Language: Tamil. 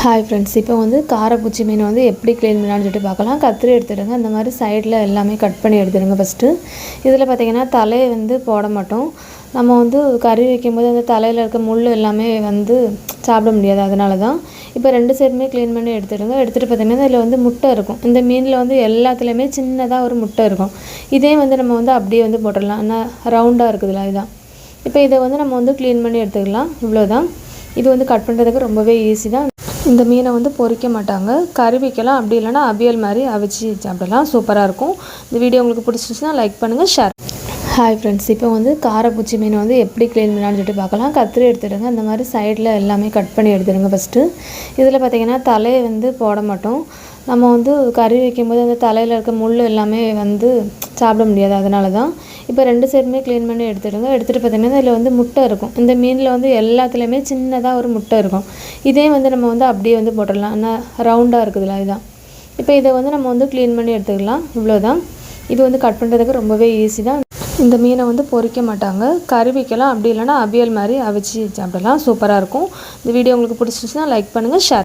ஹாய் ஃப்ரெண்ட்ஸ் இப்போ வந்து காரப்பூச்சி மீன் வந்து எப்படி க்ளீன் பண்ணலான்னு சொல்லிட்டு பார்க்கலாம். கத்திரி எடுத்துடுங்க. அந்த மாதிரி சைடில் எல்லாமே கட் பண்ணி எடுத்துடுங்க ஃபஸ்ட்டு இதில் பார்த்திங்கன்னா தலையை வந்து போட மாட்டோம். நம்ம வந்து கறி வைக்கும்போது அந்த தலையில் இருக்க முள் எல்லாமே வந்து சாப்பிட முடியாது. அதனால தான் இப்போ ரெண்டு சைடுமே க்ளீன் பண்ணி எடுத்துடுங்க. எடுத்துகிட்டு பார்த்தீங்கன்னா இதில் வந்து முட்டை இருக்கும். இந்த மீனில் வந்து எல்லாத்துலேயுமே சின்னதாக ஒரு முட்டை இருக்கும். இதே வந்து நம்ம வந்து அப்படியே வந்து போட்டுடலாம். ஆனால் ரவுண்டாக இருக்குதுல்ல இதுதான் இப்போ இதை வந்து நம்ம வந்து க்ளீன் பண்ணி எடுத்துக்கலாம். இவ்வளோதான் இது வந்து கட் பண்ணுறதுக்கு ரொம்பவே ஈஸி தான். இந்த மீனை வந்து பொறிக்க மாட்டாங்க. கறி வைக்கலாம் அப்படி இல்லைன்னா அவியல் மாதிரி அவிச்சு சாப்பிடலாம். சூப்பராக இருக்கும். இந்த வீடியோ உங்களுக்கு பிடிச்சிருச்சுன்னா லைக் பண்ணுங்கள் ஷேர் ஹாய் ஃப்ரெண்ட்ஸ் இப்போ வந்து காரப்பூச்சி மீன் வந்து எப்படி க்ளீன் பண்ணலான்னு சொல்லிட்டு பார்க்கலாம். கத்திரி எடுத்துடுங்க. அந்த மாதிரி சைடில் எல்லாமே கட் பண்ணி எடுத்துடுங்க ஃபஸ்ட்டு இதில் பார்த்திங்கன்னா தலையை வந்து போட மாட்டோம். நம்ம வந்து கறி வைக்கும்போது அந்த தலையில் இருக்க முள் எல்லாமே வந்து சாப்பிட முடியாது. அதனால தான் இப்போ ரெண்டு சைடுமே க்ளீன் பண்ணி எடுத்துடுங்க. எடுத்துகிட்டு பார்த்தீங்கன்னா இதில் வந்து முட்டை இருக்கும். இந்த மீனில் வந்து எல்லாத்துலேயுமே சின்னதாக ஒரு முட்டை இருக்கும். இதே வந்து நம்ம வந்து அப்படியே வந்து போட்டுடலாம். ஆனால் ரவுண்டாக இருக்குதுல்ல இதுதான் இப்போ இதை வந்து நம்ம வந்து க்ளீன் பண்ணி எடுத்துக்கலாம். இவ்வளோதான் இது வந்து கட் பண்ணுறதுக்கு ரொம்பவே ஈஸி தான். இந்த மீனை வந்து பொறிக்க மாட்டாங்க. கறி வைக்கலாம். அப்படி இல்லைன்னா அவியல் மாதிரி அவிச்சு சாப்பிடலாம். சூப்பராக இருக்கும். இந்த வீடியோ உங்களுக்கு பிடிச்சிருச்சுன்னா லைக் பண்ணுங்கள் ஷேர்